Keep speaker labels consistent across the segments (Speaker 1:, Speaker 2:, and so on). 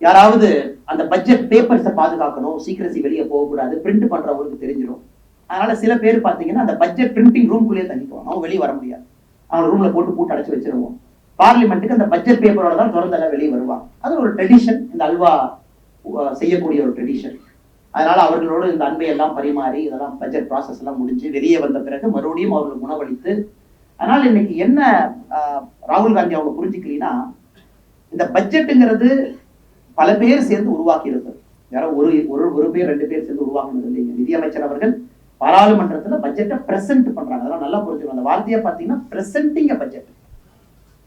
Speaker 1: யாராவது அந்த பட்ஜெட் பேப்பர்ஸை பாதுகாக்கணும் சீக்கிரசி வெளியே போகக்கூடாது பிரிண்ட் பண்றவங்களுக்கு தெரிஞ்சிடும். அதனால சில பேர் பார்த்தீங்கன்னா அந்த பட்ஜெட் பிரிண்டிங் ரூம்குள்ளேயே தங்கிக்குவாங்க. அவங்க வெளியே வர முடியாது. அவங்க ரூம்ல போட்டு பூட்டு அடைச்சு வச்சிருவோம். பார்லிமெண்ட்டுக்கு அந்த பட்ஜெட் பேப்பரோட தான் திறந்தெல்லாம் வெளியே வருவாங்க. அது ஒரு ட்ரெடிஷன் இந்த அல்வா செய்யக்கூடிய ஒரு ட்ரெடிஷன் அதனால அவர்களோடு இந்த அன்பை எல்லாம் பரிமாறி இதெல்லாம் பட்ஜெட் ப்ராசஸ் எல்லாம் முடிஞ்சு வெளியே வந்த பிறகு மறுபடியும் அவர்களுக்கு உணவளித்து அதனால இன்னைக்கு என்ன ஆஹ், ராகுல் காந்தி அவங்க புரிஞ்சுக்கலாம் இந்த பட்ஜெட்டுங்கிறது பல பேர் சேர்ந்து உருவாக்கி இருக்கிறது யாரோ ஒரு ஒரு ஒரு பேர் ரெண்டு பேர் சேர்ந்து உருவாக்குனது இல்லைங்க நிதியமைச்சர் அவர்கள் பாராளுமன்றத்துல பட்ஜெட்டை பிரசன்ட் பண்றாங்க. அதெல்லாம் நல்லா புரிஞ்சுக்கணும். அந்த வார்த்தையை பார்த்தீங்கன்னா presenting budget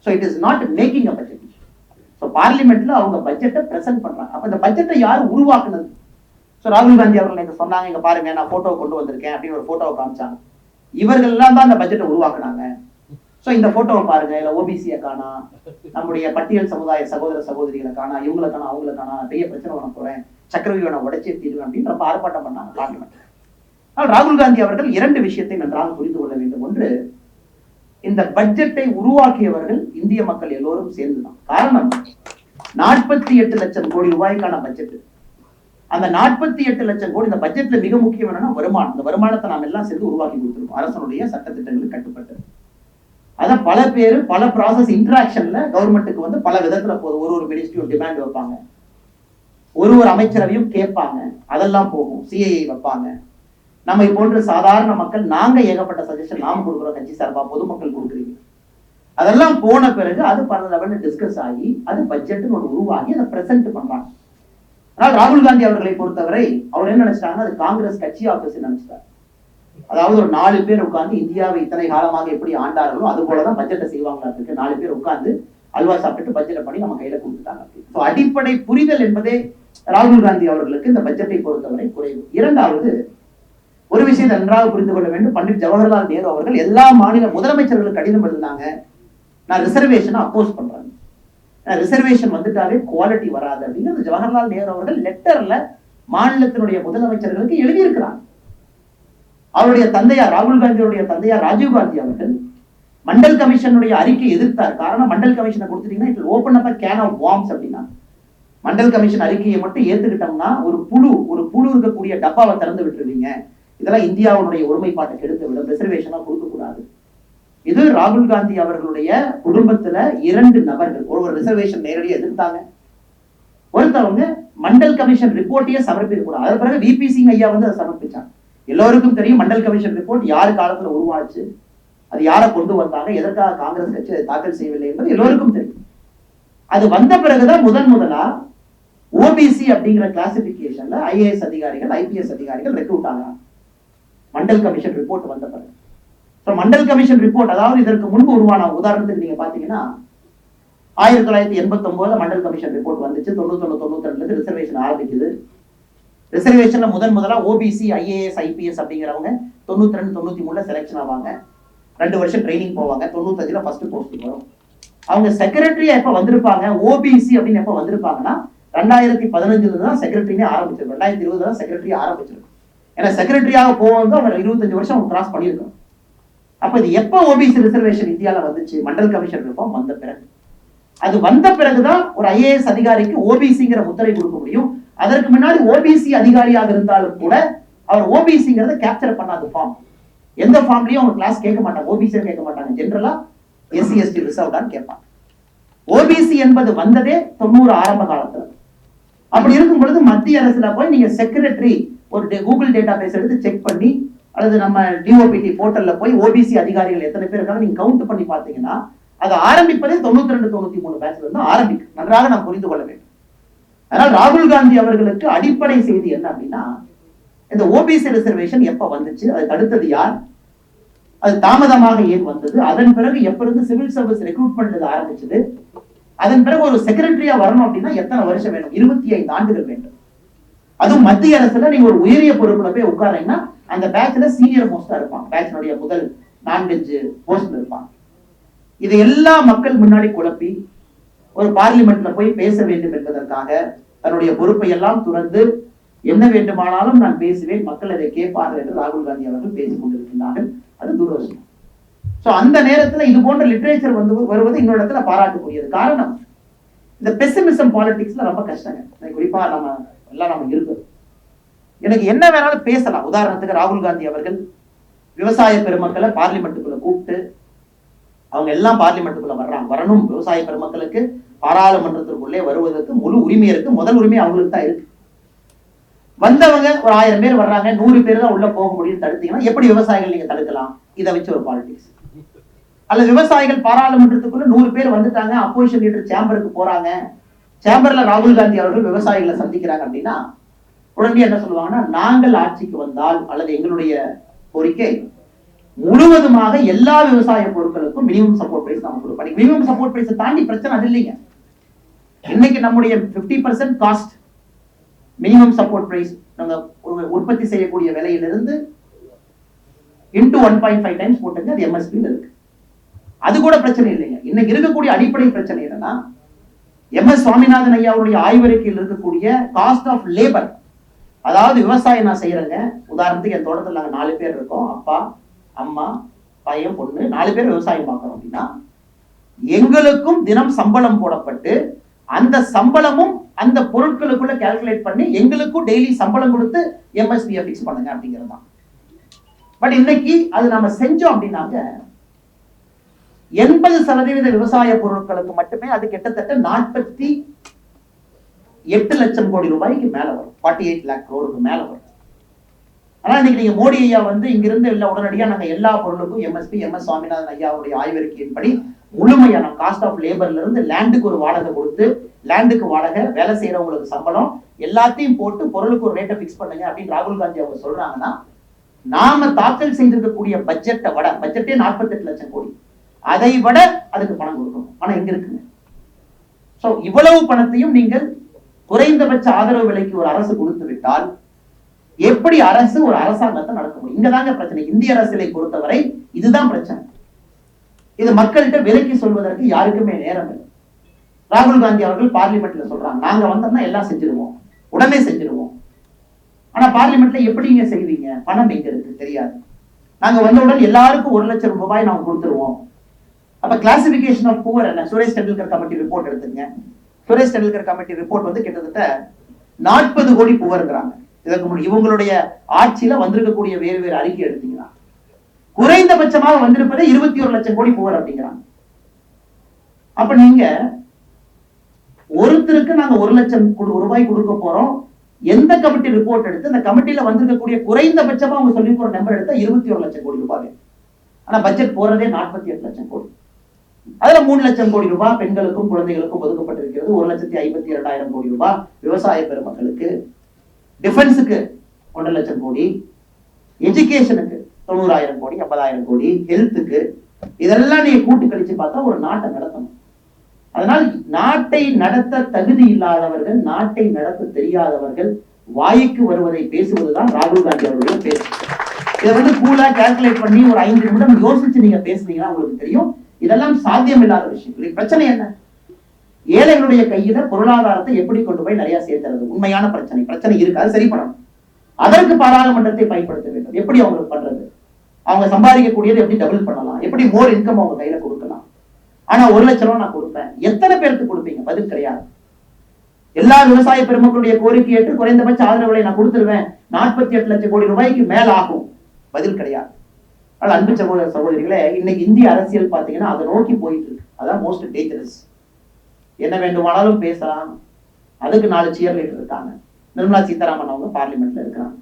Speaker 1: so it is not making a budget so பார்லிமெண்ட்ல அவங்க பட்ஜெட்டை பிரசென்ட் பண்றாங்க. அப்போ இந்த பட்ஜெட்டை யார் உருவாக்குனது? ஸோ ராகுல் காந்தி அவர்கள் எனக்கு சொன்னாங்க இங்க பாருங்க நான் போட்டோ கொண்டு வந்திருக்கேன் அப்படின்னு ஒரு போட்டோவை காமிச்சாங்க. இவர்கள் எல்லாம் தான் அந்த பட்ஜெட்டை உருவாக்குனாங்க. ஸோ இந்த போட்டோவை பாருங்க. இல்லை ஓபிசியை காணா நம்முடைய பட்டியல் சமுதாய சகோதர சகோதரிகளை காணா இவங்களை காணா அவங்களை காணா பெரிய பிரச்சனை பண்ண போறேன். சக்கரவியூனை உடைச்சே தீர்வேன் அப்படின்ற ஆர்ப்பாட்டம் பண்ணாங்க பார்லிமெண்ட் ஆனால் ராகுல் காந்தி அவர்கள் இரண்டு விஷயத்தை நன்றாக புரிந்து கொள்ள வேண்டும். ஒன்று இந்த பட்ஜெட்டை உருவாக்கியவர்கள் இந்திய மக்கள் எல்லோரும் சேர்ந்துதான். காரணம் நாற்பத்தி எட்டு லட்சம் கோடி ரூபாய்க்கான பட்ஜெட் அந்த நாற்பத்தி எட்டு லட்சம் கோடி இந்த பட்ஜெட்ல மிக முக்கியம் என்னன்னா வருமானம். இந்த வருமானத்தை நாம் எல்லாம் சேர்ந்து உருவாக்கி கொடுத்துருவோம் அரசனுடைய சட்டத்திட்டங்களுக்கு கட்டுப்பட்டு. அதான் பல பேர் பல ப்ராசஸ் இன்ட்ராக்ஷன்ல கவர்மெண்ட்டுக்கு வந்து பல விதத்துல போகுது. ஒரு ஒரு மினிஸ்ட்ரியும் டிமாண்ட் வைப்பாங்க. ஒரு ஒரு அமைச்சரவையும் கேட்பாங்க. அதெல்லாம் போகும். சிஐஐ வைப்பாங்க. நம்ம போன்ற சாதாரண மக்கள் நாங்க ஏகப்பட்ட சஜஷன் நாம கொடுக்குறோம் கட்சி சார்பா பொதுமக்கள் கொடுக்குறீங்க. அதெல்லாம் போன பிறகு அது பல லெவல்ல டிஸ்கஸ் ஆகி அது பட்ஜெட்னு ஒன்று உருவாகி அதை பிரசன்ட் பண்றாங்க. ஆனால் ராகுல் காந்தி அவர்களை பொறுத்தவரை அவர் என்ன நினைச்சிட்டாங்கன்னா அது காங்கிரஸ் கட்சி ஆபீஸ் நினைச்சிட்டாரு. அதாவது ஒரு நாலு பேர் உட்கார்ந்து இந்தியாவை இத்தனை காலமாக எப்படி ஆண்டார்களோ அது போலதான் பட்ஜெட்டை செய்வாங்களா இருக்கு. நாலு பேர் உட்கார்ந்து அல்வா சாப்பிட்டு பட்ஜெட்டை பண்ணி நம்ம கையில கொடுத்துட்டாங்க. அடிப்படை புரிதல் என்பதே ராகுல் காந்தி அவர்களுக்கு இந்த பட்ஜெட்டை பொறுத்தவரை குறைவு. இரண்டாவது ஒரு விஷயத்தை நன்றாக புரிந்து கொள்ள வேண்டும். பண்டிட் ஜவஹர்லால் நேரு அவர்கள் எல்லா மாநில முதலமைச்சர்களுக்கு கடிதம் எழுதினாங்க. நான் ரிசர்வேஷனை அப்போஸ் பண்றேன். ரிசர்வேஷன் வந்துட்டாலே குவாலிட்டி வராது அப்படிங்கிறது ஜவஹர்லால் நேரு அவர்கள் லெட்டர்ல மாநிலத்தினுடைய முதலமைச்சர்களுக்கு எழுதியிருக்கிறாங்க. அவருடைய தந்தையார் ராகுல் காந்தியுடைய தந்தையார் ராஜீவ் காந்தி அவர்கள் மண்டல் கமிஷனுடைய அறிக்கை எதிர்த்தார். காரணம் மண்டல் கமிஷனை கொடுத்துட்டீங்கன்னா it open up can of bombs அப்படின்னா. மண்டல் கமிஷன் அறிக்கையை மட்டும் ஏத்துக்கிட்டோம்னா ஒரு புழு ஒரு புழு இருக்கக்கூடிய டப்பாவை திறந்து விட்டுருவீங்க. இதெல்லாம் இந்தியாவுடைய ஒருமைப்பாட்டை கெடுத்து விடும். ரிசர்வேஷனா கொடுக்க கூடாது. இது ராகுல் காந்தி அவர்களுடைய குடும்பத்துல இரண்டு நபர்கள். ஒருவர் ரிசர்வேஷன் நேரடியாக எதிர்த்தாங்க. ஒருத்தவங்க மண்டல் கமிஷன் ரிப்போர்ட்டையே சமர்ப்பிக்க கூடாது அதன் பிறகு விபி சிங் ஐயா வந்து அதை சமர்ப்பிச்சாங்க எல்லோருக்கும் தெரியும் மண்டல் கமிஷன் ரிப்போர்ட் யார் காலத்துல உருவாச்சு அது யாரை கொண்டு வந்தாங்க எதற்காக காங்கிரஸ் கட்சி அதை தாக்கல் செய்யவில்லை என்பது எல்லோருக்கும் தெரியும். அது வந்த பிறகுதான் முதன் முதலா ஓபிசி அப்படிங்கிற கிளாசிபிகேஷன்ல ஐஏஎஸ் அதிகாரிகள் ஐபிஎஸ் அதிகாரிகள் ரெக்ரூட் ஆகிறாங்க மண்டல் கமிஷன் ரிப்போர்ட் வந்த பிறகு. ஸோ மண்டல் கமிஷன் ரிப்போர்ட் அதாவது இதற்கு முன்பு உருவான உதாரணத்துக்கு நீங்க பாத்தீங்கன்னா ஆயிரத்தி தொள்ளாயிரத்தி எண்பத்தி ஒன்பதுல மண்டல் கமிஷன் ரிப்போர்ட் வந்துச்சு. தொண்ணூத்தொன்னு தொண்ணூத்தி ரெண்டுல ரிசர்வேஷன் ஆரம்பிக்குது. ரிசர்வேஷன்ல முதன் முதலா ஓபிசி ஐஏஎஸ் ஐபிஎஸ் அப்படிங்கிறவங்க தொண்ணூத்தி ரெண்டு தொண்ணூத்தி மூணுல செலெக்ஷன் ஆவாங்க. ரெண்டு வருஷம் ட்ரைனிங் போவாங்க. தொண்ணூத்தஞ்சுல ஃபர்ஸ்ட் போஸ்டிங் வரும். அவங்க செக்ரட்டரியா எப்ப வந்திருப்பாங்க? ஓபிசி அப்படின்னு எப்ப வந்திருப்பாங்கன்னா ரெண்டாயிரத்தி பதினஞ்சுல தான் செக்ரட்டரினே ஆரம்பிச்சிருக்கும். ரெண்டாயிரத்தி இருபதுல தான் செக்ரட்டரி ஆரம்பிச்சிருக்கும். ஏன்னா செக்ரட்டரியாக போவாங்க அவங்க இருபத்தஞ்சு வருஷம் அவங்க கிராஸ் பண்ணியிருக்கணும் அப்ப இது எப்போ ஓபிசி ரிசர்வேஷன் இந்தியால வந்துச்சு? மண்டல் கமிஷன் இருக்கும் வந்த பிறகு. அது வந்த பிறகுதான் ஒரு ஐஏஎஸ் அதிகாரிக்கு ஓபிசிங்கிற முத்திரை கொடுக்க முடியும். அதற்கு முன்னாடி ஓபிசி அதிகாரியாக இருந்தாலும் கூட அவர் ஓபிசிங்கிறத கேப்சர் பண்ணாத ஃபார்ம் எந்த ஃபார்ம்லயும் அவங்க கிளாஸ் கேட்க மாட்டாங்க. ஓபிசி கேட்க மாட்டாங்க. ஜென்ரலா எஸ்சி எஸ்டி ரிசர்வ்டான்னு கேட்பாங்க. ஓபிசி என்பது வந்ததே தொண்ணூறு ஆரம்ப காலத்துல. அப்படி இருக்கும் பொழுது மத்திய அரசுல போய் நீங்க செக்ரட்டரி ஒரு கூகுள் டேட்டா பேஸ் எடுத்து செக் பண்ணி அல்லது நம்ம டிஓபிடி போர்ட்டல்ல போய் ஓபிசி அதிகாரிகள் எத்தனை பேர் இருக்காங்க நீங்க கவுண்ட் பண்ணி பாத்தீங்கன்னா அது ஆரம்பிப்பதே தொண்ணூத்தி ரெண்டு தொண்ணூத்தி மூணு பேட்ச்ல இருந்து ஆரம்பிக்கும். நன்றாக நாம் புரிந்து கொள்ள வேண்டும். அதனால் ராகுல் காந்தி அவர்களுக்கு அடிப்படை செய்தி என்ன அப்படின்னா இந்த ஓபிசி ரிசர்வேஷன் எப்ப வந்துச்சு அதை தடுத்தது யார்? அது தாமதமாக ஏன் வந்தது? அதன் பிறகு எப்ப இருந்து சிவில் சர்வீஸ் ரெக்ரூட்மெண்ட் ஆரம்பிச்சது? அதன் பிறகு ஒரு செக்ரட்டரியா வரணும் அப்படின்னா எத்தனை வருஷம் வேணும்? இருபத்தி ஐந்து ஆண்டுகள் வேண்டும். அதுவும் மத்திய அரசுல நீங்க ஒரு உயரிய பொறுப்புல போய் உட்காரீங்கன்னா அந்த பேட்ச்ல சீனியர் மோஸ்டா இருப்பாங்க. பேட்சினுடைய முதல் நான்வெஜ் போஸ்ட்ல இருப்பாங்க. இதை எல்லா மக்கள் முன்னாடி குழப்பி ஒரு பார்லிமெண்ட்ல போய் பேச வேண்டும் என்பதற்காக தன்னுடைய பொறுப்பை எல்லாம் துறந்து என்ன வேண்டுமானாலும் நான் பேசுவேன் மக்கள் அதை கேட்பார்கள் என்று ராகுல் காந்தி அவர்கள் பேசிக் கொண்டிருக்கின்றார்கள். அது துரதிருஷ்டம் சோ அந்த நேரத்துல இது போன்ற லிட்ரேச்சர் வந்து வருவது இன்னொரு இடத்துல பாராட்டக்கூடியது காரணம் இந்த பெசிமிசம் பாலிடிக்ஸ்ல ரொம்ப கஷ்டங்க. குறிப்பா நம்ம எல்லாம் நம்ம இருக்கிறோம் எனக்கு என்ன வேணாலும் பேசலாம். உதாரணத்துக்கு ராகுல் காந்தி அவர்கள் விவசாய பெருமக்களை பார்லிமெண்ட்டுக்குள்ள கூப்பிட்டு அவங்க எல்லாம் பார்லிமெண்ட்டுக்குள்ள வர்றாங்க. வரணும். விவசாய பெருமக்களுக்கு பாராளுமன்றத்திற்குள்ளே வருவதற்கு முழு உரிமை இருக்கு. முதல் உரிமை அவங்களுக்கு தான் இருக்கு. வந்தவங்க ஒரு ஆயிரம் பேர் வர்றாங்க நூறு பேர் தான் உள்ள போக முடியும் தடுத்தீங்கன்னா எப்படி விவசாயிகள் நீங்க தடுக்கலாம்? இதை வச்சு ஒரு பாலிடிக்ஸ் அல்ல விவசாயிகள் பாராளுமன்றத்துக்குள்ள நூறு பேர் வந்துட்டாங்க அப்போசிஷன் லீடர் சேம்பருக்கு போறாங்க. சேம்பர்ல ராகுல் காந்தி அவர்கள் விவசாயிகளை சந்திக்கிறாங்க அப்படின்னா உடனே என்ன சொல்லுவாங்கன்னா நாங்கள் ஆட்சிக்கு வந்தால் அல்லது எங்களுடைய கோரிக்கை முழுவதுமாக எல்லா விவசாய பொருட்களுக்கும் மினிமம் சப்போர்ட் பிரைஸ் நம்ம கொடுப்போம் மினிமம் சப்போர்ட் பிரைஸை தாண்டி பிரச்சனை அது இல்லைங்க. இன்னைக்கு நம்முடைய 50% percent cost minimum support price நாங்கள் உற்பத்தி செய்யக்கூடிய விலையிலிருந்து into one point five times போட்டுங்க அது எம்எஸ்பியில் இருக்கு. அது கூட பிரச்சனை இல்லைங்க. இன்னைக்கு இருக்கக்கூடிய அடிப்படை பிரச்சனை என்னன்னா எம் எஸ் சுவாமிநாதன் ஐயாவுடைய ஆய்வறிக்கையில் இருக்கக்கூடிய காஸ்ட் ஆஃப் லேபர் அதாவது விவசாயம் நான் செய்யறேங்க. உதாரணத்துக்கு என் தோட்டத்தில் நாங்கள் நாலு பேர் இருக்கோம். அப்பா அம்மா பையன் பொண்ணு நாலு பேர் விவசாயம் பார்க்கறோம் அப்படின்னா எங்களுக்கும் தினம் சம்பளம் போடப்பட்டு அந்த சம்பளமும் அந்த பொருட்களுக்குள்ள கால்குலேட் பண்ணி எங்களுக்கும் டெய்லி சம்பளம் கொடுத்து எம்எஸ்பியை ஃபிக்ஸ் பண்ணுங்க அப்படிங்கிறது தான். பட் இன்னைக்கு அது நம்ம செஞ்சோம் அப்படின்னாங்க எண்பது சதவீத விவசாய பொருட்களுக்கு மட்டுமே அது கிட்டத்தட்ட நாற்பத்தி எட்டு லட்சம் கோடி ரூபாய்க்கு மேல வரும். ஃபார்ட்டி எயிட் லேக் க்ரோருக்கு மேல வரும். ஆனா இன்னைக்கு நீங்க மோடி ஐயா வந்து இங்கிருந்து இல்லை உடனடியா நாங்க எல்லா பொருளுக்கும் எம்எஸ்பி எம் எஸ் சுவாமிநாதன் ஐயாவுடைய ஆய்வறிக்கையின்படி முழுமையான காஸ்ட் ஆஃப் லேபர்ல இருந்து லேண்டுக்கு ஒரு வாடகை கொடுத்து லேண்டுக்கு வாடகை வேலை செய்யறவங்களுக்கு சம்பளம் எல்லாத்தையும் போட்டு பொருளுக்கு ஒரு ரேட்டை ஃபிக்ஸ் பண்ணுங்க அப்படின்னு ராகுல் காந்தி அவங்க சொல்றாங்கன்னா நாம தாக்கல் செய்திருக்கக்கூடிய பட்ஜெட்டை விட பட்ஜெட்டே 48 லட்சம் கோடி. அதை விட அதுக்கு பணம் கொடுக்கணும். பணம் எங்க இருக்குங்க? சோ இவ்வளவு பணத்தையும் நீங்கள் குறைந்தபட்ச ஆதரவு விலைக்கு ஒரு அரசு கொடுத்து விட்டால் எப்படி அரசு ஒரு அரசாங்கத்தை நடத்த முடியும்? இங்கதாங்க பிரச்சனை. இந்திய அரசியலை பொறுத்தவரை இதுதான் பிரச்சனை. இது மக்கள்கிட்ட விலக்கி சொல்வதற்கு யாருக்குமே நேரம் இல்லை. ராகுல் காந்தி அவர்கள் பார்லிமெண்ட்ல சொல்றாங்க. நாங்க வந்தோம்னா எல்லாம் செஞ்சிருவோம். உடனே செஞ்சிருவோம். ஆனா பார்லிமெண்ட்ல எப்படிங்க செய்வீங்க? பணம் எங்க இருக்கு? தெரியாது. நாங்க வந்தவுடன் எல்லாருக்கும் ஒரு லட்சம் ரூபாய் நாங்க கொடுத்துருவோம். அப்ப கிளாசிபிகேஷன் ஆஃப் புவர் என்ன? சுரேஷ் டெண்டுல்கர் கமிட்டி ரிப்போர்ட் எடுத்துங்க. சுரேஷ் டெண்டுல்கர் கமிட்டி ரிப்போர்ட் வந்து கிட்டத்தட்ட நாற்பது கோடி புவர்ங்கிறாங்க இதற்கு முன் இவங்களுடைய ஆட்சியில வந்திருக்கக்கூடிய வேறு வேறு அறிக்கை எடுத்தீங்கன்னா குறைந்தபட்சமாக வந்திருப்பதே இருபத்தி ஒரு லட்சம் கோடி புகழ் அப்படிங்கிறாங்க. அப்ப நீங்க ஒருத்தருக்கு நாங்க ஒரு லட்சம் ரூபாய் கொடுக்க போறோம். எந்த கமிட்டி ரிப்போர்ட் எடுத்து அந்த கமிட்டியில வந்திருக்கக்கூடிய குறைந்தபட்சமா அவங்க சொல்லி போற நம்பர் எடுத்தா இருபத்தி ஒரு லட்சம் கோடி ரூபாய் ஆனா பட்ஜெட் போறதே நாற்பத்தி எட்டு லட்சம் கோடி. அதுல மூணு லட்சம் கோடி ரூபாய் பெண்களுக்கும் குழந்தைகளுக்கும் ஒதுக்கப்பட்டிருக்கிறது. ஒரு லட்சத்தி ஐம்பத்தி இரண்டாயிரம் கோடி ரூபாய் விவசாய பெருமக்களுக்கு டிஃபென்ஸுக்கு ஒன்றரை லட்சம் கோடி எஜுகேஷனுக்கு தொண்ணூறாயிரம் கோடி ஐம்பதாயிரம் கோடி ஹெல்த்துக்கு இதெல்லாம் நீங்க கூட்டி கழிச்சு பார்த்தா ஒரு நாட்டை நடத்தணும். அதனால் நாட்டை நடத்த தகுதி இல்லாதவர்கள் நாட்டை நடத்த தெரியாதவர்கள் வாய்க்கு வருவதை பேசுவதுதான் ராகுல் காந்தி அவருடைய பேசு இதை வந்து கூலா கால்குலேட் பண்ணி ஒரு ஐந்து நிமிடம் யோசிச்சு நீங்க பேசுனீங்கன்னா உங்களுக்கு தெரியும். இதெல்லாம் சாத்தியம் இல்லாத விஷயம் பிரச்சனை என்ன? ஏழைகளுடைய கையில பொருளாதாரத்தை எப்படி கொண்டு போய் நிறைய சேர்த்துறது உண்மையான பிரச்சனை. பிரச்சனை இருக்கு. அது சரி பண்ணணும் அதற்கு பாராளுமன்றத்தை பயன்படுத்த வேண்டும். எப்படி அவங்களுக்கு பண்றது? அவங்க சம்பாதிக்கக்கூடியது எப்படி டபுள் பண்ணலாம்? எப்படி மோர் இன்கம் அவங்க கையில கொடுக்கலாம்? ஆனா ஒரு லட்சம் ரூபா நான் கொடுப்பேன். எத்தனை பேருக்கு கொடுப்பீங்க? பதில் கிடையாது. எல்லா விவசாய பெருமக்களுடைய கோரிக்கை ஏற்று குறைந்தபட்ச ஆதரவுகளை நான் கொடுத்துருவேன். நாற்பத்தி எட்டு லட்சம் கோடி ரூபாய்க்கு மேல ஆகும் பதில் கிடையாது. ஆனால் அன்பு சகோதர சகோதரிகளே இன்னைக்கு இந்திய அரசியல் பாத்தீங்கன்னா அதை நோக்கி போயிட்டு இருக்கு. அதான் மோஸ்ட் டேஞ்சரஸ் என்ன வேண்டுமானாலும் பேசலாம். அதுக்கு நாலு சியர் லீடர் இருக்காங்க நிர்மலா சீதாராமன் அவங்க பார்லிமெண்ட்ல இருக்கிறாங்க.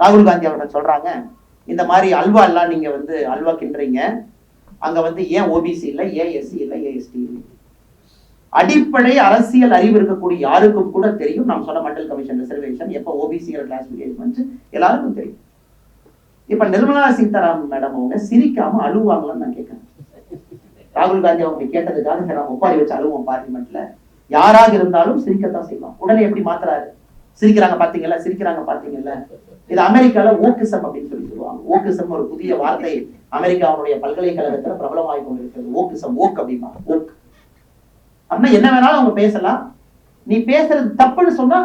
Speaker 1: ராகுல் காந்தி அவர்கள் சொல்றாங்க இந்த மாதிரி அல்வா எல்லாம் நீங்க வந்து அல்வா கிண்டுறீங்க. அங்க வந்து ஏன் ஓபிசி இல்லை ஏன் எஸ்சி இல்ல ஏஎஸ்டி இல்லை? அடிப்படை அரசியல் அறிவு இருக்கக்கூடிய யாருக்கும் கூட தெரியும். நாம் சொன்ன மண்டல் கமிஷன் ரிசர்வேஷன் எப்போ ஓபிசிங்கிற கிளாசிபிகேஷன் எல்லாருக்கும் தெரியும். இப்ப நிர்மலா சீதாராமன் மேடம் அவங்க சிரிக்காம அழுவாங்களான்னு நான் கேட்கறேன். ராகுல் காந்தி அவங்க கேட்டதுக்காக சரி நம்ம ஒப்பாரி வச்சு அழுவோம் பார்லிமெண்ட்ல யாராக இருந்தாலும் சிரிக்கத்தான் செய்வோம் உடனே எப்படி மாத்துறாரு? சிரிக்கிறாங்க பாத்தீங்கல்ல சிரிக்கிறாங்க பாத்தீங்கல்ல இது அமெரிக்கால ஓக்கிசம் அப்படின்னு சொல்லி சொல்லுவாங்க. ஓக்கிசம் ஒரு புதிய வார்த்தை. அமெரிக்காவுடைய பல்கலைக்கழகத்துல பிரபலமாகி கொண்டிருக்கிறது. ஓக்கிசம் ஓக் அப்படிமா. ஓக் அப்படின்னா என்ன வேணாலும் அவங்க பேசலாம். நீ பேசுறது தப்புன்னு சொன்னா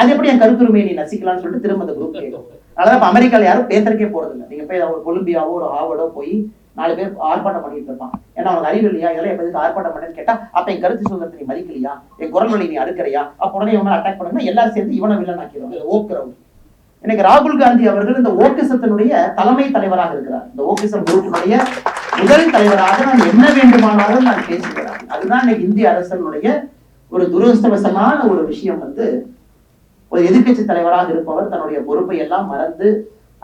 Speaker 1: அது எப்படி என் கருத்துரிமையை நீ நசிக்கலாம்னு சொல்லிட்டு திரும்ப அந்த குரூப் கேட்கும் அதனால இப்ப அமெரிக்கால யாரும் பேசுறக்கே போறது இல்லை நீங்க போய் ஒரு கொலம்பியாவோ ஒரு ஹார்வர்டோ போய் நாலு பேர் ஆர்ப்பாட்டம் பண்ணிட்டு இருப்பான். ஏன்னா அவனுக்கு அறிவு இல்லையா? இதெல்லாம் எப்படி ஆர்ப்பாட்டம் பண்ணேன்னு கேட்டா அப்ப என் கருத்து சுதந்திரத்தை நீ மதிக்கலையா? என் குரல் வழி நீ அடுக்கிறையா? அப்ப உடனே இவன் அட்டாக் பண்ணுங்க எல்லாரும் சேர்ந்து இவனை வில்லன் ஆக்கிடுவாங்க. ஓக்குறவங்க எனக்கு ராகுல் காந்தி அவர்கள் இந்த ஓக்கிசத்தினுடைய தலைமை தலைவராக இருக்கிறார். இந்த ஓக்கிசம் குரூப்பினுடைய முதல் தலைவராக நான் என்ன வேண்டுமானாலும் நான் பேசுகிறேன். அதுதான் இன்னைக்கு இந்திய அரசனுடைய ஒரு துரதிருஷ்டவசமான ஒரு விஷயம் வந்து ஒரு எதிர்கட்சி தலைவராக இருப்பவர் தன்னுடைய பொறுப்பை எல்லாம் மறந்து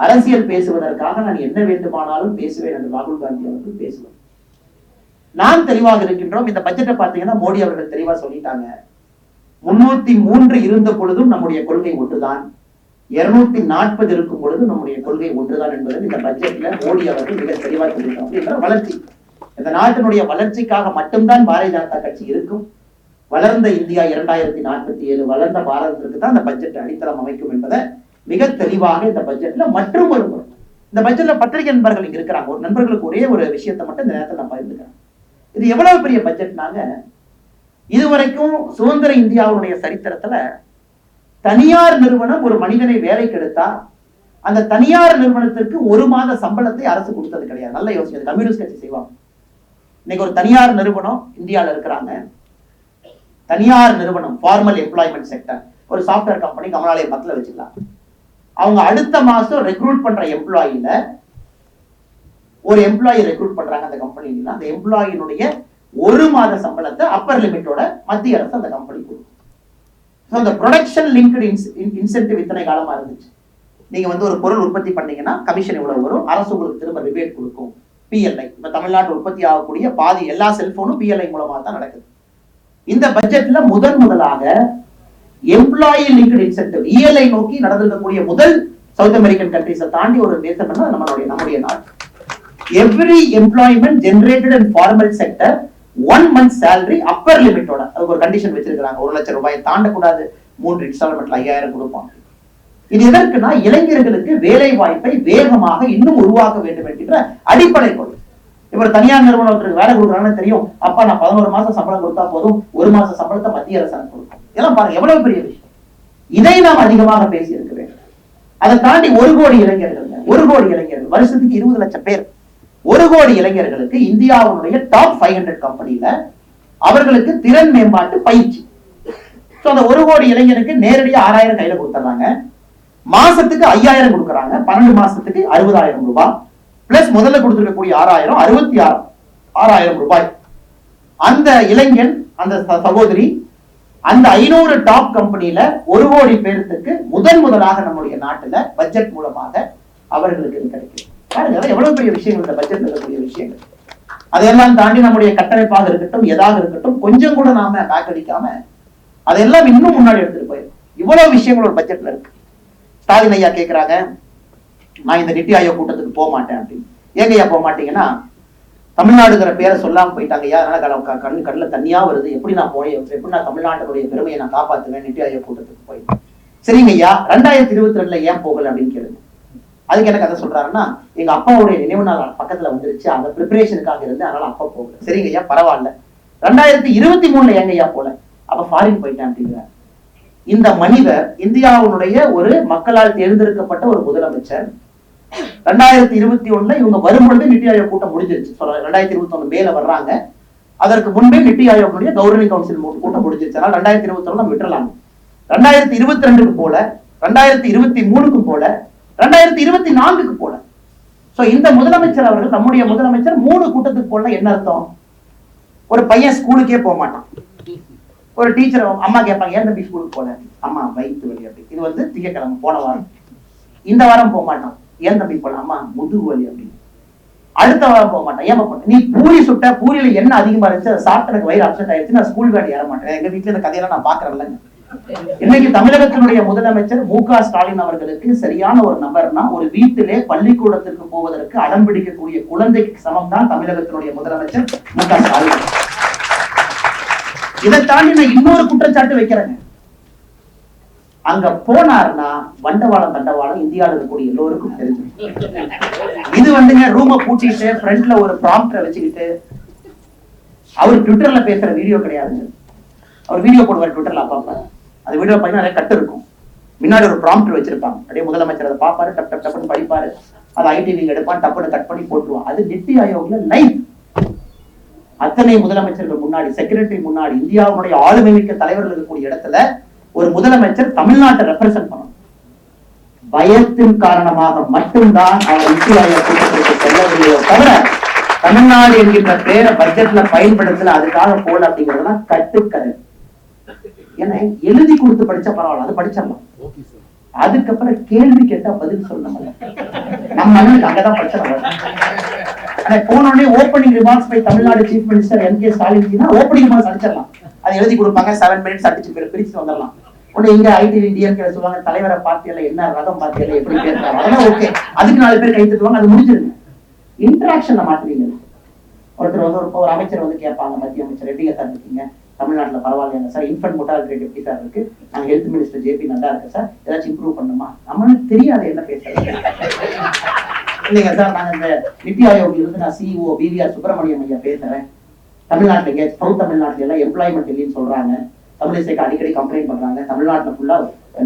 Speaker 1: அரசியல் பேசுவதற்காக நான் என்ன வேண்டுமானாலும் பேசுவேன் என்று ராகுல் காந்தி அவர்கள் பேசுவார். நாம் தெளிவாக இருக்கின்றோம். இந்த பட்ஜெட்டை பார்த்தீங்கன்னா மோடி அவர்கள் தெளிவா சொல்லிட்டாங்க. முன்னூத்தி மூன்று இருந்த பொழுதும் நம்முடைய கொள்கை ஒன்றுதான். இருநூத்தி நாற்பது இருக்கும் பொழுது நம்முடைய கொள்கை ஒன்றுதான் என்பது இந்த பட்ஜெட்ல மோடி அவர்கள் மிக தெளிவாக சொல்லிட்டாங்க வளர்ச்சி. இந்த நாட்டினுடைய வளர்ச்சிக்காக மட்டும்தான் பாரதிய ஜனதா கட்சி இருக்கும். வளர்ந்த இந்தியா இரண்டாயிரத்தி நாற்பத்தி ஏழு வளர்ந்த பாரதத்திற்கு தான் அந்த பட்ஜெட் அடித்தளம் அமைக்கும் என்பதை மிக தெளிவாக இந்த பட்ஜெட்ல மற்றும் ஒரு முறை. இந்த பட்ஜெட்ல பத்திரிகை நண்பர்கள் இங்க இருக்கிறாங்க. ஒரு நண்பர்களுக்கு ஒரே ஒரு விஷயத்தை மட்டும் இந்த நேரத்தில் நான் பகிர்ந்துக்கிறேன். இது எவ்வளவு பெரிய பட்ஜெட்னாங்க இதுவரைக்கும் சுதந்திர இந்தியாவுடைய சரித்திரத்துல தனியார் நிறுவனம் ஒரு மனிதனை வேலைக்கு எடுத்தா அந்த தனியார் நிறுவனத்திற்கு ஒரு மாத சம்பளத்தை அரசு கொடுத்தது கிடையாது. நல்ல யோசனை கம்யூனிஸ்ட் கட்சி செய்வாங்க. இன்னைக்கு ஒரு தனியார் நிறுவனம் இந்தியாவில் இருக்கிறாங்க. தனியார் நிறுவனம் ஃபார்மல் எம்ப்ளாய்மெண்ட் செக்டர் ஒரு சாஃப்ட்வேர் கம்பெனி கமலாலய பத்துல வச்சுக்கலாம் அவங்க அடுத்த மாசம் ரெக்ரூட் பண்ற எம்ப்ளாயில ஒரு எம்ப்ளாயி ரெக்ரூட் பண்றாங்க அந்த கம்பெனில அந்த எம்ப்ளாயினுடைய ஒரு மாத சம்பளத்தை அப்பர் லிமிட்டோட மத்திய அரசு அந்த கம்பெனி கொடுக்கும். So, அந்த ப்ரொடக்ஷன் லிங்க்டு இன்சென்டிவ் இத்தனை காலமா இருந்துச்சு. நீங்க வந்து ஒரு பொருள் உற்பத்தி பண்ணீங்கன்னா கமிஷன் இவ்வளவு வரும்? அரசு உங்களுக்கு திரும்ப ரிபேட் கொடுக்கும். பிஎல்ஐ இப்ப தமிழ்நாட்டு உற்பத்தி ஆகக்கூடிய பாதி எல்லா செல்போனும் பிஎல்ஐ மூலமா தான் நடக்குது. இந்த பட்ஜெட்ல முதன் முதலாக எம்ப்ளாயி லிங்க்டு இன்சென்டிவ் இஎல்ஐ நோக்கி நடந்திருக்கக்கூடிய முதல் சவுத் அமெரிக்கன் கண்ட்ரிஸை தாண்டி ஒரு தேசம் என்ன நம்மளுடைய நம்முடைய நாடு. Every employment generated and formal sector one month salary upper லிமிட்டோட அதுக்கு ஒரு கண்டிஷன் வச்சிருக்காங்க ஒரு லட்சம் ரூபாய் தாண்டக்கூடாது. மூன்று இன்ஸ்டால்மெண்ட்ல ஐயாயிரம் கொடுப்பாங்க. இது எதற்குனா இளைஞர்களுக்கு வேலை வாய்ப்பை வேகமாக இன்னும் உருவாக்க வேண்டும் என்கின்ற அடிப்படை கொள்கை. இப்ப தனியார் நிறுவனத்திற்கு வேலை கொடுக்குறாங்கன்னு தெரியும். அப்பா நான் பதினோரு மாசம் சம்பளம் கொடுத்தா போதும். ஒரு மாசம் சம்பளத்தை மத்திய அரசாங்கம் கொடுக்கும். இதெல்லாம் பாருங்க எவ்வளவு பெரிய விஷயம். இதை நாம் அதிகமாக பேசி இருக்க வேண்டும். அதை தாண்டி ஒரு கோடி இளைஞர்கள் ஒரு கோடி இளைஞர்கள் வருஷத்துக்கு இருபது லட்சம் பேர். ஒரு கோடி இளைஞர்களுக்கு இந்தியாவுடைய டாப் ஃபைவ் ஹண்ட்ரட் கம்பெனியில அவர்களுக்கு திறன் மேம்பாட்டு பயிற்சி. ஸோ அந்த ஒரு கோடி இளைஞருக்கு நேரடியா ஆறாயிரம் கையில கொடுத்துறாங்க மாசத்துக்கு ஐயாயிரம் கொடுக்குறாங்க. பன்னெண்டு மாசத்துக்கு அறுபதாயிரம் ரூபாய் பிளஸ் முதல்ல கொடுத்துருக்கக்கூடிய ஆறாயிரம் அறுபத்தி ஆறு ஆறாயிரம் ரூபாய். அந்த இளைஞன் அந்த சகோதரி அந்த ஐநூறு டாப் கம்பெனில ஒரு கோடி பேர்த்துக்கு முதன் முதலாக நம்முடைய நாட்டுல பட்ஜெட் மூலமாக அவர்களுக்கு இது கிடைக்கும் பாருங்க எவ்வளவு பெரிய விஷயங்கள் இந்த பட்ஜெட்ல இருக்கக்கூடிய விஷயங்கள். அதையெல்லாம் தாண்டி நம்முடைய கட்டமைப்பாக இருக்கட்டும் எதாக இருக்கட்டும் கொஞ்சம் கூட நாம பேக் அடிக்காம அதையெல்லாம் இன்னும் முன்னாடி எடுத்துட்டு போயிடும் இவ்வளவு விஷயங்கள் ஒரு பட்ஜெட்ல இருக்கு. ஸ்டாலின் ஐயா கேட்கிறாங்க நான் இந்த நித்தி ஆயோக் கூட்டத்துக்கு போக மாட்டேன் அப்படின்னு. ஏங்க ஐயா போக மாட்டீங்கன்னா தமிழ்நாடுங்கிற பேரை சொல்லாம போயிட்டாங்க. ஐயா அதனால கண் கண்ணில் தண்ணியா வருது. எப்படி நான் போய் எப்படி நான் தமிழ்நாட்டுடைய பெருமையை நான் காப்பாத்துவேன்? நித்தி ஆயோக் கூட்டத்துக்கு போய். சரிங்க ஐயா. ரெண்டாயிரத்தி இருபத்தி ரெண்டுல ஏன் போகல அப்படின்னு கேளுங்க. அதுக்கு எனக்கு அதை சொல்றாருன்னா எங்க அப்பாவுடைய நினைவு நாள் பக்கத்துல வந்துருச்சு. அந்த ப்ரிப்பரேஷனுக்காக இருந்து அதனால அப்பா போகல. சரிங்க ஐயா. பரவாயில்ல. ரெண்டாயிரத்தி இருபத்தி மூணுல ஏங்க ஐயா போல? அப்ப ஃபாரின் போயிட்டேன் அப்படிங்கிறார். இந்த மனிதர் இந்தியாவுடைய ஒரு மக்களால் தேர்ந்தெடுக்கப்பட்ட ஒரு முதலமைச்சர். ரெண்டாயிரத்தி இருபத்தி ஒண்ணுல இவங்க வரும்பொழுது நித்தி ஆயோக் கூட்டம் முடிஞ்சிருச்சு. ரெண்டாயிரத்தி இருபத்தி ஒண்ணு மேல வர்றாங்க. அதற்கு முன்பே நித்தி ஆயோக்னுடைய கவர்னிங் கவுன்சில் கூட்டம் முடிஞ்சிருச்சு. அதனால ரெண்டாயிரத்தி இருபத்தி ஒண்ணு விட்டுறலாம். ரெண்டாயிரத்தி இருபத்தி ரெண்டுக்கு போல ரெண்டாயிரத்தி இருபத்தி மூணுக்கு போல ரெண்டாயிரத்தி இருபத்தி நான்குக்கு போல. சோ இந்த முதலமைச்சர் அவர்கள் நம்முடைய முதலமைச்சர் மூணு கூட்டத்துக்கு போல என்ன அர்த்தம்? ஒரு பையன் ஸ்கூலுக்கே போக மாட்டான். ஒரு டீச்சர் அம்மா கேட்பாங்க ஏன் தம்பி ஸ்கூலுக்கு போல? அம்மா வயிற்று வலி அப்படி. இது வந்து திங்கக்கிழமை போன வாரம். இந்த வாரம் போக மாட்டான். ஏன் தம்பி போல அம்மா முதுகு வலி அப்படின்னு அடுத்த வாரம் போக மாட்டேன். ஏன் போக நீ பூரி சுட்ட பூரியில என்ன அதிகமா இருந்துச்சு அதை சாப்பிட்டு எனக்கு வயிறு அப்செட் ஆயிடுச்சு நான் ஸ்கூல் வேலை ஏற மாட்டேன். எங்க வீட்டுல இந்த கதையெல்லாம் நான் பாக்குறேன் இன்னைக்கு தமிழகத்தினுடைய முதலமைச்சர் மு க ஸ்டாலின் அவர்களுக்கு சரியான ஒரு நபர்னா ஒரு வீட்டிலே பள்ளிக்கூடத்திற்கு போவதற்கு அடம் பிடிக்கக்கூடிய குழந்தைக்கு சமம் தான் தமிழகத்தினுடைய முதலமைச்சர் மு க ஸ்டாலின். இதை தாண்டி நான் இன்னொரு குற்றச்சாட்டு வைக்கிறேங்க. அங்க போனார்னா வண்டவாளம் தண்டவாளம் இந்தியாவில் இருக்கக்கூடிய எல்லோருக்கும் தெரிஞ்சு இது வந்துங்க ரூம பூட்டிட்டு ஃப்ரண்ட்ல ஒரு ப்ராம்ப்டரை வச்சுக்கிட்டு அவர் ட்விட்டர்ல பேசுற வீடியோ கிடையாதுங்க. அவர் வீடியோ போடுவார் ட்விட்டர்ல அப்பா அந்த வீடியோ பார்த்தீங்கன்னா நிறைய கட்டு இருக்கும். முன்னாடி ஒரு ப்ராம்ப்ட் வச்சிருப்பாங்க. அப்படியே முதலமைச்சர் அதை பார்ப்பாரு டப் டப் டப்னு படிப்பாரு. அது ஐடி நீங்க எடுப்பான் டப்புன்னு கட் பண்ணி போட்டுருவான். அது நித்தி ஆயோக்ல லைவ் அத்தனை முதலமைச்சர்கள் முன்னாடி செக்ரட்டரி முன்னாடி இந்தியாவுடைய ஆளுமை மிக்க தலைவர்கள் இருக்கக்கூடிய இடத்துல ஒரு முதலமைச்சர் தமிழ்நாட்டை ரெப்ரசென்ட் பண்ணணும். பயத்தின் காரணமாக மட்டும்தான் அவர் ஆயோக் கூட்டத்திற்கு செல்லவில்லையோ தவிர தமிழ்நாடு என்கின்ற பேரை பட்ஜெட்ல பயன்படுத்தல அதுக்காக போல அப்படிங்கறதுலாம் கட்டுக்கதை. ஏன்னா எழுதி கொடுத்து படிச்சா பரவாயில்ல அது படிச்சிடலாம். அதுக்கப்புறம் கேள்வி கேட்டா பதில் சொல்லணும் நம்ம அங்கதான் பிரச்சனை ஆனா போன உடனே opening remarks by Tamil Nadu chief minister M K Stalin opening remarks அடிச்சிடலாம். அது எழுதி கொடுப்பாங்க செவன் மினிட்ஸ் அடிச்சு பிரி- பிரிச்சு வந்துடலாம். உடனே இங்க ஐடி டிஎம்கே சொல்லுவாங்க தலைவரை பார்த்தியல என்ன ரகம் பார்த்தியல எப்படி பேசுறாங்க அதெல்லாம் ஓகே அதுக்கு நாலு பேர் கை தட்டுவாங்க அது முடிஞ்சிருங்க. இன்ட்ராக்ஷன்ல மாட்டுவீங்க. ஒருத்தர் வந்து ஒரு ஒரு அமைச்சர் வந்து கேட்பாங்க மத்திய அமைச்சர் எப்படிங்க சார் இருக்கீங்க தமிழ்நாட்டுல பரவாயில்லைங்க சார் இன்ஃபன்ட் மோட்டாலிட்டி ரேட் எப்படி சார் இருக்கு? நாங்க ஹெல்த் மினிஸ்டர் ஜேபி நல்லா இருக்கு சார் ஏதாச்சும் இம்ப்ரூவ் பண்ணுமா? நம்மளுக்கு தெரியாது என்ன பேசுறது. இல்லைங்க சார் நாங்க இந்த நித்தி ஆயோக்ல இருந்து நான் சிஇஓ பிவிஆர் சுப்பிரமணியம் ஐயா பேசுறேன். தமிழ்நாட்டுல இங்க சவுத் தமிழ்நாட்டுல எல்லாம் எம்ப்ளாய்மெண்ட் இல்லைன்னு சொல்றாங்க. தமிழிசைக்கு அடிக்கடி கம்ப்ளைண்ட் பண்றாங்க. தமிழ்நாட்டுல ஃபுல்லா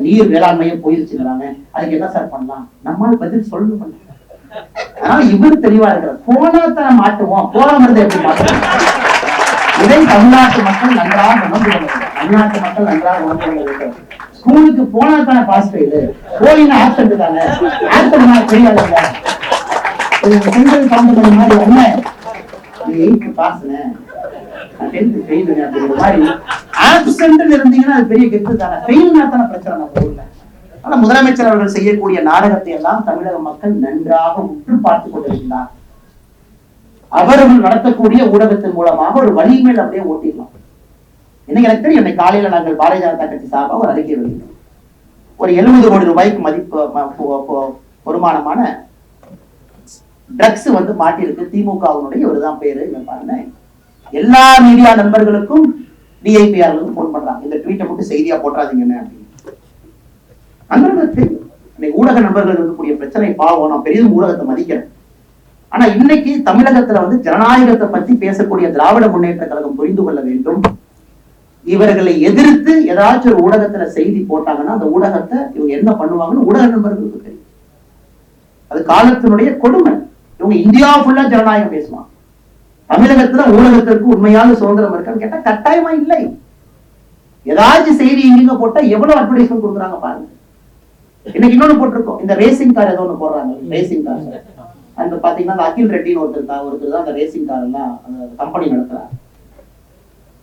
Speaker 1: நீர் வேளாண்மையே போயிருச்சுங்கிறாங்க. அதுக்கு என்ன சார் பண்ணலாம்? நம்மால் பதில் சொல்லணும் ஆனா இவரு தெளிவா இருக்கிறார். போனா தான் மாட்டுவோம். போகாம இருந்தா எப்படி மாட்டுவோம்? இதை தமிழ்நாட்டு மக்கள் நன்றாக உணர்ந்து கொள்ள தமிழ்நாட்டு மக்கள் நன்றாக உணர்ந்து கொள்ள ஸ்கூலுக்கு போனா தானே பாஸ் ஃபெயில் போலினா ஆப்சண்ட் தானே? ஆப்சண்ட் தெரியாதுல்ல ஒரு செங்கல் சார்ந்த மாதிரி என்ன? எயித்து டென்த் ஃபெயிலுங்க அப்படிங்கிற மாதிரி ஆப்சண்ட் இருந்தீங்கன்னா அது பெரிய கெத்து தானே. ஃபெயில்னா தானே பிரச்சனை நம்ம ஊர்ல. ஆனா முதலமைச்சர் அவர்கள் செய்யக்கூடிய நாடகத்தை எல்லாம் தமிழக மக்கள் நன்றாக உற்று பார்த்துக் கொண்டிருக்கிறார். அவர்கள் நடத்தக்கூடிய ஊடகத்தின் மூலமாக ஒரு வழி மேல் அப்படியே ஓட்டிடலாம். இன்னைக்கு எனக்கு தெரியும் இன்னைக்கு காலையில நாங்கள் பாரதிய ஜனதா கட்சி சார்பாக ஒரு அறிக்கை வெளியிட்டோம். ஒரு எழுபது கோடி ரூபாய்க்கு மதிப்பு ம- வருமானமான ட்ரக்ஸ் வந்து மாட்டியிருக்கு. திமுகவினுடைய ஒரு தான் பேரு பாருங்க. எல்லா மீடியா நண்பர்களுக்கும் டிஐபிஆர்களுக்கும் வந்து போன் பண்றாங்க. இந்த ட்வீட்டை மட்டும் செய்தியா போட்டுறாதீங்கன்னு அப்படின்னு. நண்பர்களுக்கு இன்னைக்கு ஊடக நண்பர்கள் இருக்கக்கூடிய பிரச்சனை பாவம். நான் பெரிதும் ஊடகத்தை மதிக்கிறேன் ஆனா இன்னைக்கு தமிழகத்துல வந்து ஜனநாயகத்தை பத்தி பேசக்கூடிய திராவிட முன்னேற்ற கழகம் புரிந்து கொள்ள வேண்டும். இவர்களை எதிர்த்து ஏதாச்சும் ஒரு ஊடகத்துல செய்தி போட்டாங்கன்னா அந்த ஊடகத்தை இவங்க என்ன பண்ணுவாங்கன்னு ஊடக நண்பர்களுக்கு தெரியும். அது காலத்தினுடைய கொடுமை. இவங்க இந்தியா ஃபுல்லா ஜனநாயகம் பேசுவாங்க. தமிழகத்துல ஊடகத்திற்கு உண்மையான சுதந்திரம் இருக்கான்னு கேட்டா கட்டாயமா இல்லை. ஏதாச்சும் செய்தி எங்கெங்க போட்டா எவ்வளவு அட்வர்டைஸ்மெண்ட் கொடுக்குறாங்க பாருங்க. இன்னைக்கு இன்னொன்னு போட்டிருக்கோம். இந்த ரேசிங் கார் ஏதோ ஒண்ணு போடுறாங்க. ரேசிங் கார் அந்த பாத்தீங்கன்னா அந்த அகில் ரெட்டின்னு ஒருத்தர் தான் ஒருத்தர் தான் அந்த ரேசிங் கார் எல்லாம் அந்த கம்பெனி நடத்துறாங்க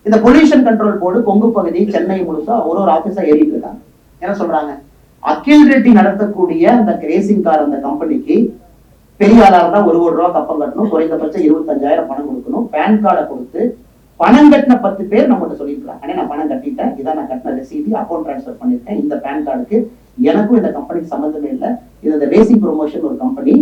Speaker 1: இந்த பொல்யூஷன் கண்ட்ரோல் போர்டு கொங்கு பகுதி சென்னை முழுசா ஒரு ஒரு ஆபீஸா ஏறிட்டு இருக்காங்க. என்ன சொல்றாங்க? அகில் ரெட்டி நடத்தக்கூடிய அந்த ரேசிங் கார் அந்த கம்பெனிக்கு பெரிய ஆளா இருந்தா ஒரு கோடி ரூபா கப்பம் கட்டணும். குறைந்தபட்சம் இருபத்தஞ்சாயிரம் பணம் கொடுக்கணும். பேன் கார்டை கொடுத்து பணம் கட்டின பத்து பேர் நம்மகிட்ட சொல்லியிருக்காங்க அண்ணே நான் பணம் கட்டிட்டேன். இதான் நான் கட்டின ரெசிபி அக்கௌண்ட் ட்ரான்ஸ்ஃபர் பண்ணிருக்கேன் இந்த பேன் கார்டுக்கு எனக்கும் இந்த கம்பெனிக்கு சம்மந்தமே இல்லை. இது இந்த ரேசிங் ப்ரொமோஷன் ஒரு கம்பெனி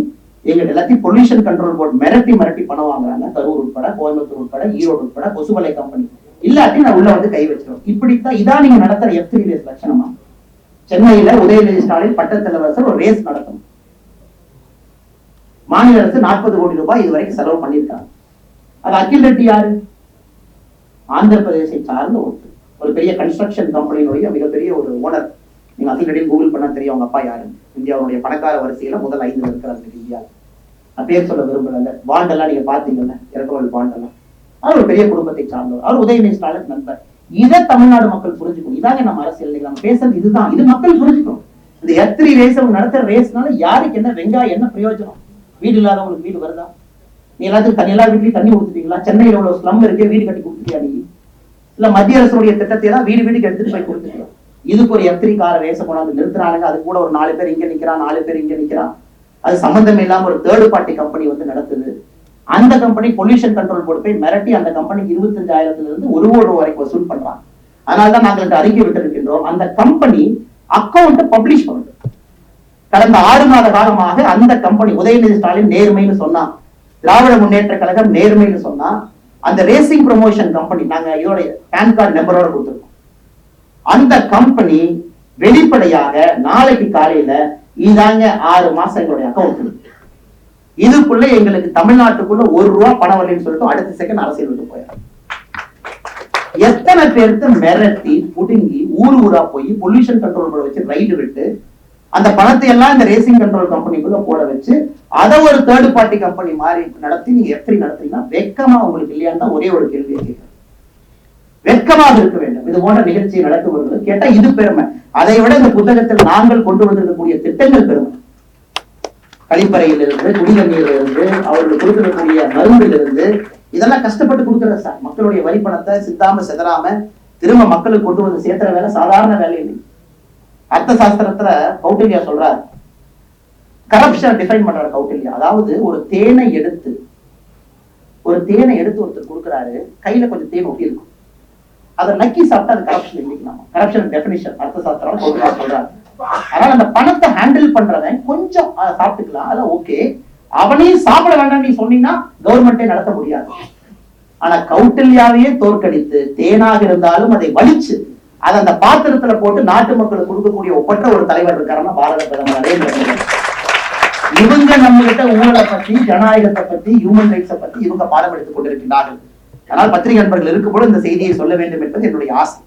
Speaker 1: எங்கிட்ட எல்லாத்தையும் பொல்யூஷன் கண்ட்ரோல் போர்டு மிரட்டி மிரட்டி பணம் வாங்குறாங்க. கரூர் உட்பட கோயம்புத்தூர் உட்பட ஈரோடு உட்பட கொசுவலை கம்பெனி இல்லாட்டி நான் உள்ள வந்து கை வச்சிருவேன். இப்படித்தான் இதான் நீங்க நடத்துற எஃப் த்ரீ ரேஸ் லட்சணமா? சென்னையில உதயநிதி ஸ்டாலின் பட்டத்தலைவர் ஒரு ரேஸ் நடத்தணும். மாநில அரசு நாற்பது கோடி ரூபாய் இதுவரைக்கும் செலவு பண்ணியிருக்காங்க. அது அகில் ரெட்டி யாரு? ஆந்திர பிரதேசை சார்ந்த ஒருத்தர். ஒரு பெரிய கன்ஸ்ட்ரக்ஷன் கம்பெனியினுடைய மிகப்பெரிய ஒரு ஓனர் நீங்க அகில் ரெட்டி கூகுள் பண்ணா தெரியும் அவங்க அப்பா யாரு இந்தியாவுடைய பணக்கார வரிசையில முதல் ஐந்து இருக்கிறாங்க இந்தியா. நான் பேர் சொல்ல விரும்பல பாண்ட் எல்லாம் நீங்க பாத்தீங்கல்ல இறக்குமதி பாண்ட் எல்லாம். அவர் ஒரு பெரிய குடும்பத்தை சார்ந்தவர். அவர் உதயநிதி ஸ்டாலின் நண்பர். இதை தமிழ்நாடு மக்கள் புரிஞ்சுக்கணும். இதாங்க நம்ம அரசியல் நம்ம பேசுறது இதுதான். இது மக்கள் புரிஞ்சுக்கணும். இந்த எத்திரி ரேஸ் அவங்க நடத்துற ரேஸ்னால யாருக்கு என்ன வெங்காயம் என்ன பிரயோஜனம்? வீடு இல்லாதவங்களுக்கு வீடு வருதா? நீ எல்லாத்துக்கும் தண்ணி எல்லா வீட்லயும் தண்ணி கொடுத்துட்டீங்களா? சென்னையில உள்ள ஸ்லம் இருக்கு வீடு கட்டி கொடுத்துட்டியா நீ? இல்ல மத்திய அரசுடைய திட்டத்தை தான் வீடு வீடுக்கு எடுத்துட்டு போய் கொடுத்துட்டியா? இதுக்கு ஒரு எத்திரி கார வேச கொண்டாந்து நிறுத்துறானுங்க. அது கூட ஒரு நாலு பேர் இங்க நிக்கிறான் நாலு பேர் இங்க நிக்கிறான் அது சம்பந்தம் இல்லாம ஒரு தேர்ட் பார்ட்டி கம்பெனி வந்து நடத்துது. அந்த கம்பெனி பொல்யூஷன் கண்ட்ரோல் போர்டு போய் மிரட்டி அந்த கம்பெனிக்கு இருபத்தஞ்சாயிரத்துல இருந்து ஒரு கோடி ரூபா வரைக்கும் வசூல் பண்றான் அதனாலதான் நாங்கள் இந்த அறிக்கை விட்டிருக்கின்றோம். அந்த கம்பெனி அக்கௌண்ட் பப்ளிஷ் பண்ணுது. கடந்த ஆறு மாத காலமாக அந்த கம்பெனி உதயநிதி ஸ்டாலின் நேர்மைன்னு சொன்னா திராவிட முன்னேற்ற கழகம் நேர்மைன்னு சொன்னா அந்த ரேசிங் ப்ரொமோஷன் கம்பெனி நாங்க இதோட பேன் கார்டு நம்பரோட கொடுத்துருக்கோம். அந்த கம்பெனி வெளிப்படையாக நாளைக்கு காலையில இதாங்க ஆறு மாசம் எங்களுடைய அக்கௌண்ட் இதுக்குள்ள எங்களுக்கு தமிழ்நாட்டுக்குள்ள ஒரு ரூபா பணம் வரலன்னு சொல்லிட்டு அடுத்த செகண்ட் அரசியல் விட்டு போயிடும் எத்தனை பேருக்கு மிரட்டி புடுங்கி ஊர் ஊரா போய் பொல்யூஷன் கண்ட்ரோல் வச்சு ரைடு விட்டு அந்த பணத்தை எல்லாம் இந்த ரேசிங் கண்ட்ரோல் கம்பெனிக்குள்ள போட வச்சு அதை ஒரு தேர்ட் பார்ட்டி கம்பெனி மாதிரி நடத்தி நீங்க எப்படி நடத்தீங்கன்னா வெக்கமா உங்களுக்கு இல்லையான்னு தான் ஒரே ஒரு கேள்வி கேட்கிறேன். வெட்கமாக இருக்க வேண்டும். இது போன்ற நிகழ்ச்சியை நடத்துபவர்கள் கேட்டா இது பெருமை. அதை விட இந்த புத்தகத்தில் நாங்கள் கொண்டு வந்திருக்கக்கூடிய திட்டங்கள் பெருமை. கழிப்பறையிலிருந்து குடிநீரிலிருந்து அவர்கள் மருந்தில் இருந்து இதெல்லாம் கஷ்டப்பட்டு கொடுக்குற சார். மக்களுடைய வரி பணத்தை சிந்தாம செதறாம திரும்ப மக்களுக்கு கொண்டு வந்து சேர்த்துற வேலை சாதாரண வேலை இல்லை அர்த்த சாஸ்திரத்துல கௌட்டில்யா சொல்றாரு. கரப்ஷன் டிஃபைன் பண்றாரு கௌட்டில்யா அதாவது ஒரு தேனை எடுத்து ஒரு தேனை எடுத்து ஒருத்தர் கொடுக்குறாரு கையில கொஞ்சம் தேன் ஒட்டி இருக்கும். அதை நக்கி சாப்பிட்டா அது கரப்ஷன் இல்லைங்களாமா கரப்ஷன் டெபினிஷன் அர்த்த சாஸ்திரம் கௌட்டில்யா சொல்றாரு. அதனால அந்த பணத்தை ஹேண்டில் பண்றவன் கொஞ்சம் அதை சாப்பிட்டுக்கலாம். அதான் ஓகே அவனையும் சாப்பிட வேண்டாம் நீ சொன்னீங்கன்னா கவர்மெண்டே நடத்த முடியாது. ஆனா கௌட்டில்யாவையே தோற்கடித்து தேனாக இருந்தாலும் அதை வலிச்சு அதை அந்த பாத்திரத்துல போட்டு நாட்டு மக்களுக்கு கொடுக்கக்கூடிய ஒப்பற்ற ஒரு தலைவர் இருக்காருன்னா பாரத பிரதமர் நரேந்திர மோடி இவங்க நம்ம கிட்ட ஊழலை பத்தி ஜனநாயகத்தை பத்தி ஹியூமன் ரைட்ஸை பத்தி இவங்க பாடம் எடுத்துக் கொண்டிருக்கிறார்கள் ஆனால் பத்திரிகை நண்பர்கள் இருக்கும்போது இந்த செய்தியை சொல்ல வேண்டும் என்பது என்னுடைய ஆசை.